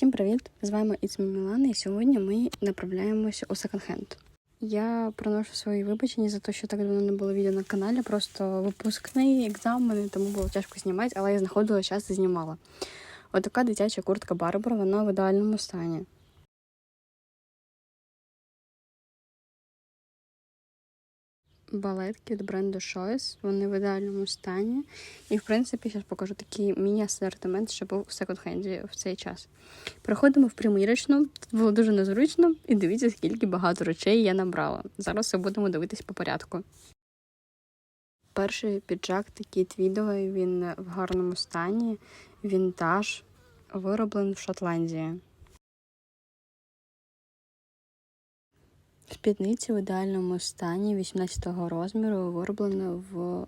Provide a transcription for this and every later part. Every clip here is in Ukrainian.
Всім привіт! З вами Іцмі Мілана, і сьогодні ми направляємося у секонд-хенд. Я приношу свої вибачення за те, що так давно не було відео на каналі. Просто випускний екзамени, тому було тяжко знімати, але я знаходила час і знімала. Отака дитяча куртка Барбара, вона в ідеальному стані. Балетки від бренду Choice, вони в ідеальному стані. І, в принципі, зараз покажу такий міні-асортимент, що був у секонд-хенді в цей час. Приходимо в примірочну, тут було дуже незручно, і дивіться, скільки багато речей я набрала. Зараз все будемо дивитись по порядку. Перший піджак такий твідовий, він в гарному стані, вінтаж, вироблений в Шотландії. Спідниця в ідеальному стані 18-го розміру, вироблена в,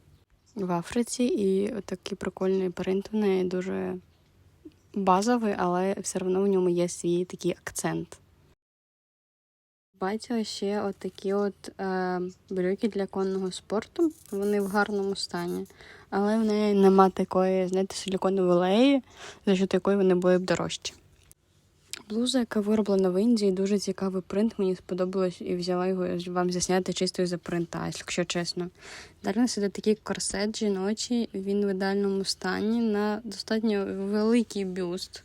в Африці, і такий прикольний принт в неї дуже базовий, але все одно в ньому є свій такий акцент. Бачила ще от от е, брюки для конного спорту. Вони в гарному стані, але в неї нема такої, знаєте, силіконової леї, за що якої вони були б дорожчі. Блуза, яка вироблена в Індії, дуже цікавий принт. Мені сподобалось і взяла його вам засняти чисто за принта, якщо чесно. Далі нас іде такий корсет жіночий, він в ідеальному стані на достатньо великий бюст.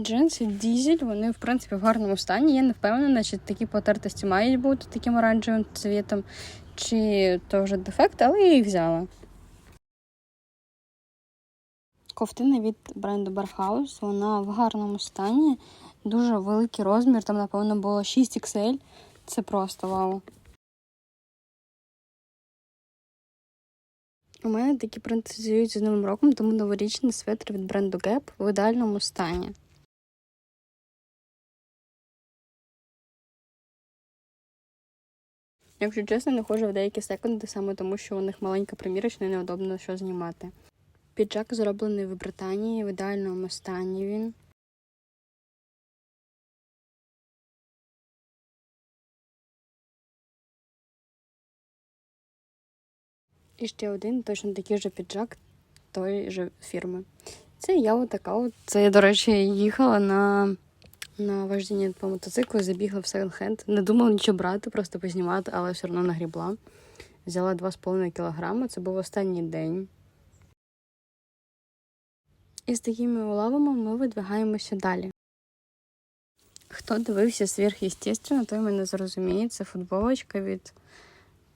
Джинси дізель, вони, в принципі, в гарному стані. Я не впевнена, чи такі потертості мають бути таким оранжевим цвітом, чи то вже дефект, але я їх взяла. Ковтина від бренду Barhaus, вона в гарному стані, дуже великий розмір, там, напевно, було 6 XL. Це просто вау. У мене такі асоціюються з Новим роком, тому новорічний светр від бренду Gap в ідеальному стані. Якщо чесно, не ходжу в деякі секунди, саме тому що у них маленька примірочна і неудобно що знімати. Піджак зроблений в Британії, в ідеальному стані він. І ще один точно такий же піджак тої же фірми. Це я отака от. Це я, до речі, їхала на на вождінні по мотоциклу, забігла в секонд-хенд. Не думала нічого брати, просто познімати, але все одно нагрібла. Взяла 2,5 кг. Це був останній день. І з такими уловами ми видвигаємося далі. Хто дивився сверхъестественно, той мене зрозуміє. Це футболочка від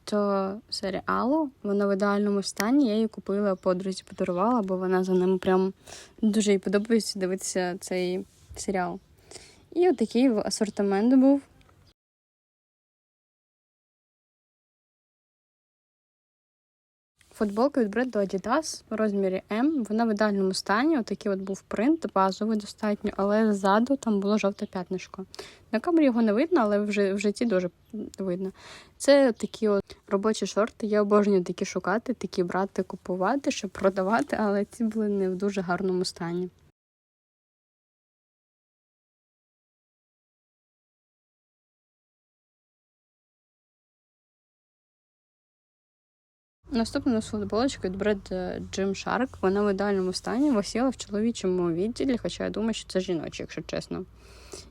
того серіалу. Вона в ідеальному стані. Я її купила подрузі, подарувала, бо вона за ним прям дуже їй подобається дивитися цей серіал. І отакий асортимент був. Футболка від бренду Adidas в розмірі М. Вона в ідеальному стані. Отакий от був принт, базовий достатньо, але ззаду там було жовте п'ятнишко. На камері його не видно, але в житті дуже видно. Це такі от робочі шорти. Я обожнюю такі шукати, такі брати, купувати, щоб продавати, але ці були не в дуже гарному стані. Наступна нас футболочка від бренду Gymshark. Вона в ідеальному стані висіла в чоловічому відділі, хоча я думаю, що це жіночі, якщо чесно.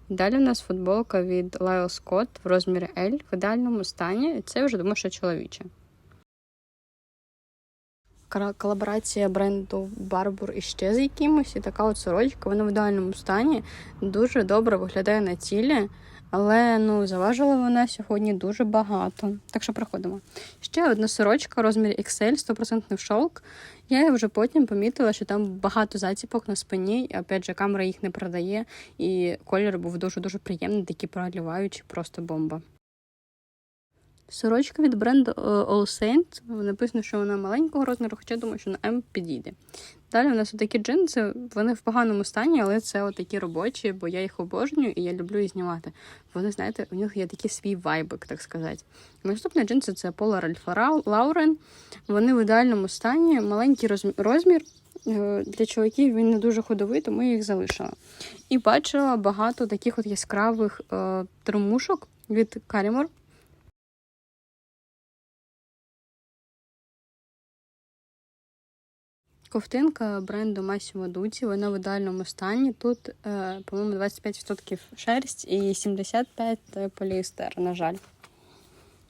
Далі у нас футболка від Lyle Scott в розмірі L в ідеальному стані. І це вже думаю, що чоловіче. Колаборація бренду Barbour іще з якимось. І така от сорочка, вона в ідеальному стані, дуже добре виглядає на тілі. Але ну, заважила вона сьогодні дуже багато. Так що проходимо. Ще одна сорочка розмір XL, 100% шовк. Я вже потім помітила, що там багато заціпок на спині. Опять же, камера їх не продає, і колір був дуже-дуже приємний, такі проливаючий, просто бомба. Сорочка від бренду е, All Saint. Написано, що вона маленького розміру, хоча думаю, що на М підійде. Далі у нас такі джинси, вони в поганому стані, але це отакі робочі, бо я їх обожнюю і я люблю їх знімати. Вони, знаєте, у них є такий свій вайбик, так сказати. Наступні джинси це Polar Alpha Lauren. Вони в ідеальному стані, маленький розмір. Е, для чоловіків він не дуже ходовий, тому я їх залишила. І бачила багато таких от яскравих е, тримушок від Carimor. Ковтинка бренду Massimo Dutti, вона в ідеальному стані. Тут, е, по-моєму, 25% шерсть і 75% поліестер, на жаль.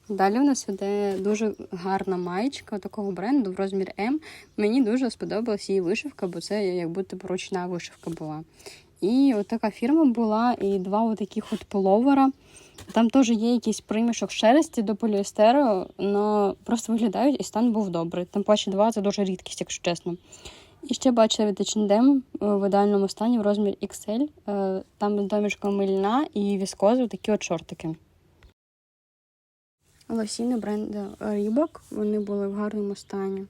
Далі у нас іде дуже гарна маєчка такого бренду в розмір М. Мені дуже сподобалась її вишивка, бо це як будто б ручна вишивка була. І от така фірма була, і два отаких от половера. Там теж є якийсь примішок шерсті до поліестеру, але просто виглядають і стан був добрий. Там паче два це дуже рідкість, якщо чесно. І ще бачила від H&M в ідеальному стані в розмір XL. Е, Там з домішком льна і віскози такі от шортики. Лосіни бренду Reebok, вони були в гарному стані.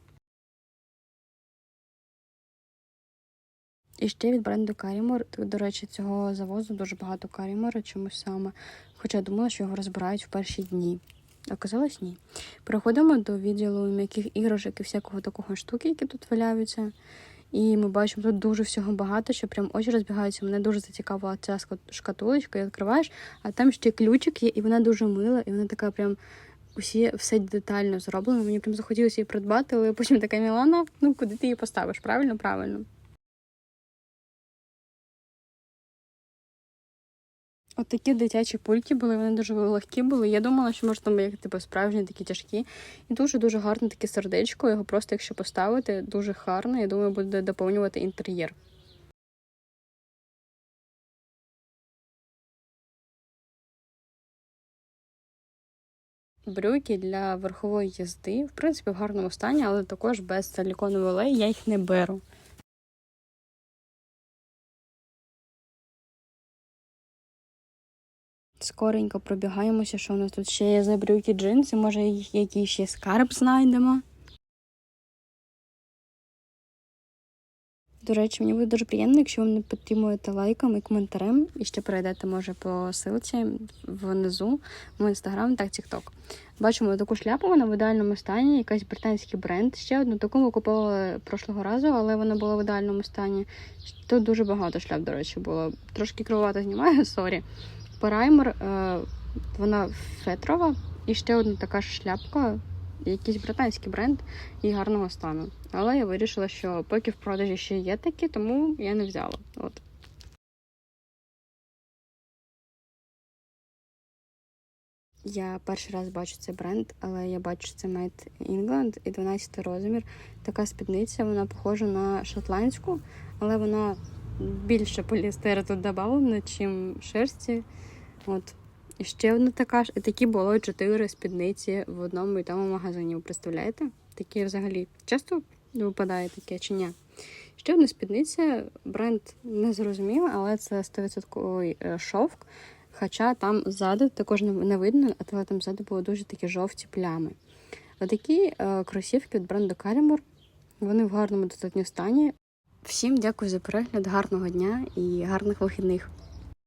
І ще від бренду Карімор. До речі, цього завозу дуже багато Карімора чомусь саме. Хоча я думала, що його розбирають в перші дні. Оказалось, ні. Переходимо до відділу м'яких іграшок і всякого такого штуки, які тут валяються. І ми бачимо тут дуже всього багато, що прям очі розбігаються. Мене дуже зацікавила ця шкатулочка, і відкриваєш, а там ще ключик є, і вона дуже мила, і вона така прям усі все детально зроблено. Мені прям захотілося її придбати, але потім така Мілана, ну куди ти її поставиш? Правильно, правильно. От дитячі пульки були, вони дуже легкі були. Я думала, що може там як типу справжні такі тяжкі. І дуже-дуже гарне таке сердечко. Його просто, якщо поставити, дуже гарно. Я думаю, буде доповнювати інтер'єр. Брюки для верхової їзди, в принципі, в гарному стані, але також без силіконової олеї я їх не беру. Скоренько пробігаємося, що у нас тут ще є за брюки джинси, може їх якийсь ще скарб знайдемо. До речі, мені буде дуже приємно, якщо ви мене підтримуєте лайком і коментарем, і ще перейдете, може, по ссылці внизу в інстаграм та тікток. Бачимо таку шляпу, вона в ідеальному стані, якийсь британський бренд. Ще одну таку ми купували прошлого разу, але вона була в ідеальному стані. Тут дуже багато шляп, до речі, було. Трошки кривувато знімаю, сорі. Праймер, е, вона фетрова, і ще одна така ж шляпка, якийсь британський бренд і гарного стану. Але я вирішила, що поки в продажі ще є такі, тому я не взяла. От. Я перший раз бачу цей бренд, але я бачу це Made England і 12 розмір. Така спідниця, вона похожа на шотландську, але вона більше поліестеру тут додавлено, чим шерсті. От. І ще одна така ж. Такі було чотири спідниці в одному і тому магазині. Ви представляєте? Такі взагалі часто випадає таке чи ні? Ще одна спідниця, бренд не зрозуміло, але це 100% е, шовк. Хоча там ззаду також не видно, але там ззаду були дуже такі жовті плями. Отакі е, кросівки від бренду Калімур. Вони в гарному достатньо стані. Всім дякую за перегляд, гарного дня і гарних вихідних.